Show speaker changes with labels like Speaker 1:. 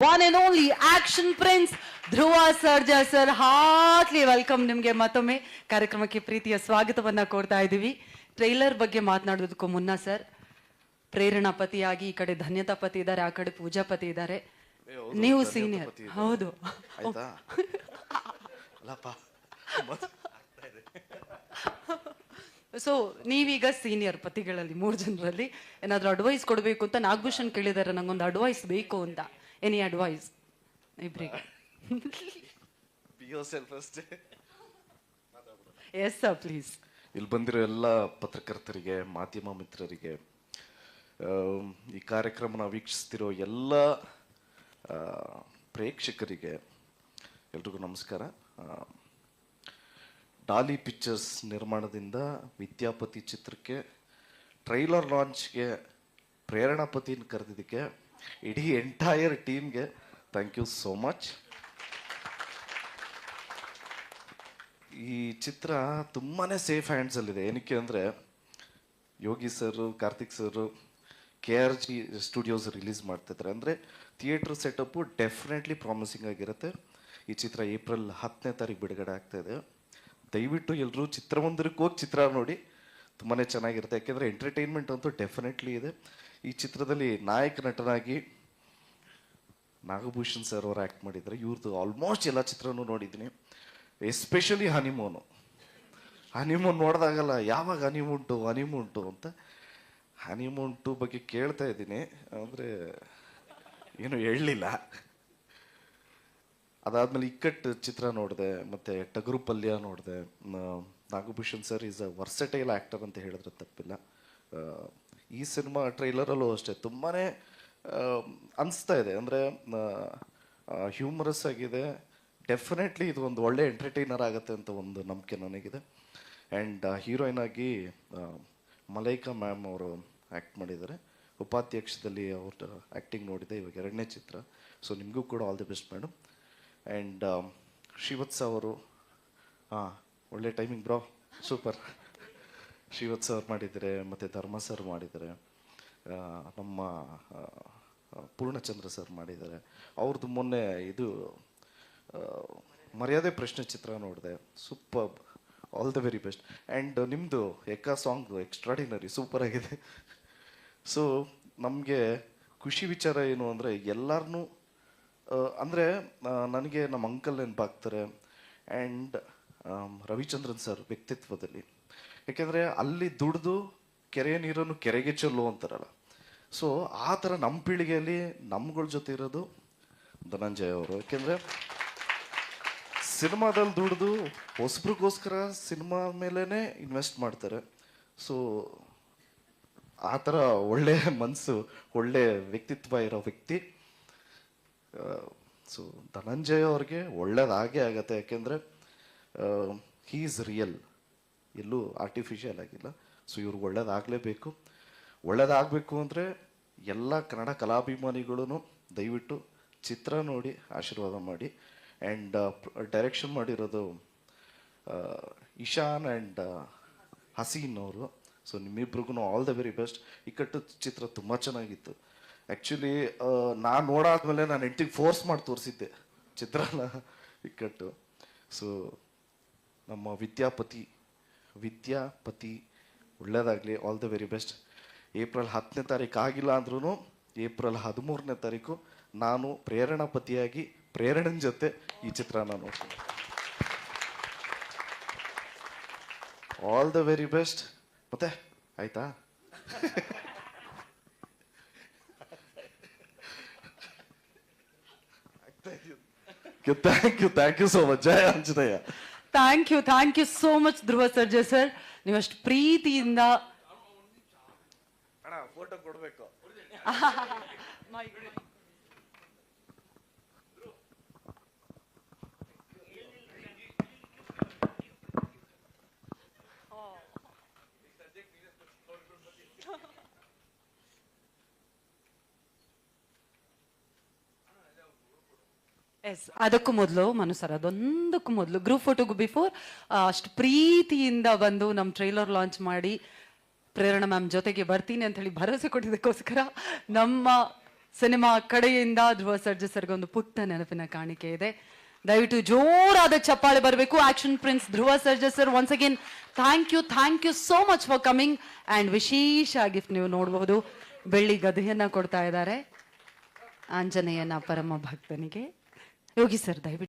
Speaker 1: One and only action prince Dhruva Sarja sir heartily welcome ನಿಮಗೆ ಮತ್ತೊಮ್ಮೆ ಕಾರ್ಯಕ್ರಮಕ್ಕೆ ಪ್ರೀತಿಯ ಸ್ವಾಗತವನ್ನ ಕೋರ್ತಾ ಇದ್ದೀವಿ. ಟ್ರೈಲರ್ ಬಗ್ಗೆ ಮಾತನಾಡೋದಕ್ಕೂ ಮುನ್ನ ಸರ್ ಪ್ರೇರಣಾ ಪತಿಯಾಗಿ ಈ ಕಡೆ ಧನ್ಯತಾ ಪತಿ ಇದ್ದಾರೆ ಆ ಕಡೆ ಪೂಜಾ ಪತಿ ಇದ್ದಾರೆ. ನೀವು ಸೀನಿಯರ್ ಹೌದು. ಸೊ ನೀವೀಗ ಸೀನಿಯರ್ ಪತಿಗಳಲ್ಲಿ ಮೂರು ಜನರಲ್ಲಿ ಏನಾದರೂ ಅಡ್ವೈಸ್ ಕೊಡಬೇಕು ಅಂತ ನಾಗಭೂಷಣ್ ಕೇಳಿದಾರೆ ನಂಗೊಂದು ಅಡ್ವೈಸ್ ಬೇಕು ಅಂತ. ಎನಿ ಅಡ್ವೈಸ್ ಇಬ್ಬರಿಗೆ
Speaker 2: ಬಿ ಯೋರ್ ಸೆಲ್ಫ್ ಅಷ್ಟೇ
Speaker 1: ಎಸ್ ಸರ್ ಪ್ಲೀಸ್
Speaker 2: ಇಲ್ಲಿ ಬಂದಿರೋ ಎಲ್ಲ ಪತ್ರಕರ್ತರಿಗೆ ಮಾಧ್ಯಮ ಮಿತ್ರರಿಗೆ ಈ ಕಾರ್ಯಕ್ರಮನ ವೀಕ್ಷಿಸ್ತಿರೋ ಎಲ್ಲ ಪ್ರೇಕ್ಷಕರಿಗೆ ಎಲ್ರಿಗೂ ನಮಸ್ಕಾರ. ಡಾಲಿ ಪಿಕ್ಚರ್ಸ್ ನಿರ್ಮಾಣದಿಂದ ವಿದ್ಯಾಪತಿ ಚಿತ್ರಕ್ಕೆ ಟ್ರೈಲರ್ ಲಾಂಚ್ಗೆ ಪ್ರೇರಣಾಪತಿನ ಕರೆದಿದ್ದಕ್ಕೆ ಇಡೀ ಎಂಟೈರ್ ಟೀಮ್ಗೆ ಥ್ಯಾಂಕ್ ಯು ಸೋ ಮಚ್ ಈ ಚಿತ್ರ ತುಂಬಾನೇ ಸೇಫ್ ಹ್ಯಾಂಡ್ಸಲ್ಲಿದೆ ಏನಕ್ಕೆ ಅಂದರೆ Yogi sir Karthik sir K R G studios release ಮಾಡ್ತಿದ್ದಾರೆ ಅಂದರೆ ಥಿಯೇಟ್ರ್ ಸೆಟಪ್ಪು ಡೆಫಿನೆಟ್ಲಿ ಪ್ರಾಮಿಸಿಂಗ್ ಆಗಿರುತ್ತೆ. ಈ ಚಿತ್ರ ಏಪ್ರಿಲ್ ಹತ್ತನೇ ತಾರೀಕು ಬಿಡುಗಡೆ ಆಗ್ತಾ ಇದೆ. ದಯವಿಟ್ಟು ಎಲ್ಲರೂ ಚಿತ್ರಮಂದಿರಕ್ಕೆ ಹೋಗಿ ಚಿತ್ರ ನೋಡಿ. ತುಂಬಾ ಚೆನ್ನಾಗಿರುತ್ತೆ. ಯಾಕೆಂದರೆ ಎಂಟರ್ಟೈನ್ಮೆಂಟ್ ಅಂತೂ ಡೆಫಿನೆಟ್ಲಿ ಇದೆ. ಈ ಚಿತ್ರದಲ್ಲಿ ನಾಯಕ ನಟನಾಗಿ ನಾಗಭೂಷಣ್ ಸರ್ ಅವರು ಆ್ಯಕ್ಟ್ ಮಾಡಿದ್ದಾರೆ. ಇವ್ರದ್ದು ಆಲ್ಮೋಸ್ಟ್ ಎಲ್ಲ ಚಿತ್ರನೂ ನೋಡಿದ್ದೀನಿ. ಎಸ್ಪೆಷಲಿ ಹನಿಮೋನು ಹನಿಮೂನ್ ನೋಡಿದಾಗಲ್ಲ, ಯಾವಾಗ ಹನಿಮೂಂಟು ಹನಿಮೂಂಟು ಅಂತ ಹನಿಮೂನ್ ಟು ಬಗ್ಗೆ ಕೇಳ್ತಾ ಇದ್ದೀನಿ. ಅಂದರೆ ಏನು ಹೇಳಲಿಲ್ಲ. ಅದಾದ್ಮೇಲೆ ಇಕ್ಕಟ್ಟು ಚಿತ್ರ ನೋಡಿದೆ, ಮತ್ತೆ ಟಗರು ಪಲ್ಯ ನೋಡಿದೆ. Nagabhushan sir is a versatile actor ಅಂತ ಹೇಳಿದ್ರೆ ತಪ್ಪಿಲ್ಲ. ಈ ಸಿನಿಮಾ ಟ್ರೈಲರಲ್ಲೂ ಅಷ್ಟೇ. ತುಂಬಾ ಅನಿಸ್ತಾ ಇದೆ. ಅಂದರೆ ಹ್ಯೂಮರಸ್ ಆಗಿದೆ. ಡೆಫಿನೆಟ್ಲಿ ಇದು ಒಂದು ಒಳ್ಳೆ ಎಂಟರ್ಟೈನರ್ ಆಗುತ್ತೆ ಅಂತ ಒಂದು ನಂಬಿಕೆ ನನಗಿದೆ. ಆ್ಯಂಡ್ ಹೀರೋಯಿನ್ ಆಗಿ ಮಲೈಕಾ ಮ್ಯಾಮ್ ಅವರು ಆ್ಯಕ್ಟ್ ಮಾಡಿದ್ದಾರೆ. ಉಪಾಧ್ಯಕ್ಷದಲ್ಲಿ ಅವ್ರ ಆ್ಯಕ್ಟಿಂಗ್ ನೋಡಿದೆ. ಇವಾಗ ಎರಡನೇ ಚಿತ್ರ. ಸೊ, ನಿಮಗೂ ಕೂಡ all the best, madam. And Srivatsa ಅವರು ಹಾಂ ಒಳ್ಳೆ ಟೈಮಿಂಗ್ ಬ್ರೋ ಸೂಪರ್ ಶ್ರೀವತ್ಸ ಅವ್ರು ಮಾಡಿದ್ದಾರೆ ಮತ್ತು ಧರ್ಮ ಸರ್ ಮಾಡಿದ್ದಾರೆ ನಮ್ಮ ಪೂರ್ಣಚಂದ್ರ ಸರ್ ಮಾಡಿದ್ದಾರೆ. ಅವ್ರದ್ದು ಮೊನ್ನೆ ಇದು ಮರ್ಯಾದೆ ಪ್ರಶ್ನೆ ಚಿತ್ರ ನೋಡಿದೆ. Super all the very best and ನಿಮ್ಮದು ಎಕ್ಕ ಸಾಂಗ್ ಎಕ್ಸ್ಟ್ರಾಡಿನರಿ ಸೂಪರ್ ಆಗಿದೆ. ಸೊ ನಮಗೆ ಖುಷಿ ವಿಚಾರ ಏನು ಅಂದರೆ ಎಲ್ಲರನ್ನೂ ಅಂದರೆ ನನಗೆ ನಮ್ಮ ಅಂಕಲ್ ನೆನಪಾಗ್ತಾರೆ. ಆ್ಯಂಡ್ ರವಿಚಂದ್ರನ್ ಸರ್ ವ್ಯಕ್ತಿತ್ವದಲ್ಲಿ. ಯಾಕೆಂದರೆ ಅಲ್ಲಿ ದುಡಿದು ಕೆರೆಯ ನೀರನ್ನು ಕೆರೆಗೆ ಚೆಲ್ಲು ಅಂತಾರಲ್ಲ. ಸೊ ಆ ಥರ ನಮ್ಮ ಪೀಳಿಗೆಯಲ್ಲಿ ನಮ್ಗಳ ಜೊತೆ ಇರೋದು ಧನಂಜಯ ಅವರು. ಯಾಕೆಂದರೆ ಸಿನಿಮಾದಲ್ಲಿ ದುಡಿದು ಹೊಸಬ್ರಿಗೋಸ್ಕರ ಸಿನಿಮಾ ಮೇಲೇ ಇನ್ವೆಸ್ಟ್ ಮಾಡ್ತಾರೆ. ಸೊ ಆ ಥರ ಒಳ್ಳೆಯ ಮನಸ್ಸು ಒಳ್ಳೆಯ ವ್ಯಕ್ತಿತ್ವ ಇರೋ ವ್ಯಕ್ತಿ. ಸೊ ಧನಂಜಯ ಅವ್ರಿಗೆ ಒಳ್ಳೇದಾಗೇ ಆಗತ್ತೆ, ಯಾಕೆಂದರೆ ಈಸ್ ರಿಯಲ್ ಎಲ್ಲೂ ಆರ್ಟಿಫಿಷಿಯಲ್ ಆಗಿಲ್ಲ. ಸೊ ಇವ್ರಿಗೆ ಒಳ್ಳೇದಾಗಲೇಬೇಕು. ಒಳ್ಳೇದಾಗಬೇಕು ಅಂದರೆ, ಎಲ್ಲ ಕನ್ನಡ ಕಲಾಭಿಮಾನಿಗಳೂ ದಯವಿಟ್ಟು ಚಿತ್ರ ನೋಡಿ, ಆಶೀರ್ವಾದ ಮಾಡಿ ಆ್ಯಂಡ್ ಡೈರೆಕ್ಷನ್ ಮಾಡಿರೋದು ಇಶಾನ್ ಆ್ಯಂಡ್ ಹಸೀನ್ ಅವರು. So ನಿಮ್ಮಿಬ್ರಿಗೂ all the very best Ikkat ಚಿತ್ರ ತುಂಬ ಚೆನ್ನಾಗಿತ್ತು. ಆ್ಯಕ್ಚುಲಿ ನಾನು ನೋಡಾದ್ಮೇಲೆ ನಾನು ಎಂಟಿಗೆ ಫೋರ್ಸ್ ಮಾಡಿ ತೋರಿಸಿದ್ದೆ. ಚಿತ್ರನ ಇಕ್ಕಟ್ಟು. ಸೊ ನಮ್ಮ ವಿದ್ಯಾಪತಿ ವಿದ್ಯಾಪತಿ ಒಳ್ಳೇದಾಗಲಿ all the very best April ಹತ್ತನೇ ತಾರೀಕು ಆಗಿಲ್ಲ ಅಂದ್ರೂ ಏಪ್ರಿಲ್ ಹದಿಮೂರನೇ ತಾರೀಕು ನಾನು ಪ್ರೇರಣಾಪತಿಯಾಗಿ ಪತಿಯಾಗಿ ಪ್ರೇರಣನ್ ಜೊತೆ ಈ ಚಿತ್ರನ ನೋಡ್ತೀನಿ. ಆಲ್ ದ ವೆರಿ ಬೆಸ್ಟ್ ಮತ್ತೆ, ಆಯ್ತಾ? Thank you thank you so much Jaya Anjaneya
Speaker 1: thank you thank you so much Dhruva Sarja sir ನೀವಷ್ಟು ಪ್ರೀತಿಯಿಂದ
Speaker 2: ಫೋಟೋ ಕೊಡಬೇಕು.
Speaker 1: ಎಸ್ ಅದಕ್ಕೂ ಮೊದಲು ಮನು ಸರ್ ಅದೊಂದಕ್ಕೂ ಮೊದಲು ಗ್ರೂಪ್ ಫೋಟೋಗೂ ಬಿಫೋರ್ ಅಷ್ಟು ಪ್ರೀತಿಯಿಂದ ಬಂದು ನಮ್ಮ ಟ್ರೈಲರ್ ಲಾಂಚ್ ಮಾಡಿ, ಪ್ರೇರಣಾ ಮ್ಯಾಮ್ ಜೊತೆಗೆ ಬರ್ತೀನಿ ಅಂತ ಹೇಳಿ ಭರವಸೆ ಕೊಟ್ಟಿದ್ದಕ್ಕೋಸ್ಕರ ನಮ್ಮ ಸಿನಿಮಾ ಕಡೆಯಿಂದ ಧ್ರುವ ಸರ್ಜ ಸರ್ಗೆ ಒಂದು ಪುಟ್ಟ ನೆನಪಿನ ಕಾಣಿಕೆ ಇದೆ. ದಯವಿಟ್ಟು ಜೋರಾದ ಚಪ್ಪಾಳೆ ಬರಬೇಕು. Action prince Dhruva Sarja sir once again thank you thank you so much for coming and ವಿಶೇಷ ಗಿಫ್ಟ್ ನೀವು ನೋಡಬಹುದು ಬೆಳ್ಳಿ ಗದೆಯನ್ನು ಕೊಡ್ತಾ ಇದ್ದಾರೆ. ಆಂಜನೇಯನ ಪರಮ ಭಕ್ತನಿಗೆ. ಯೋಗಿ ಸರ್ ದಯವಿಟ್ಟು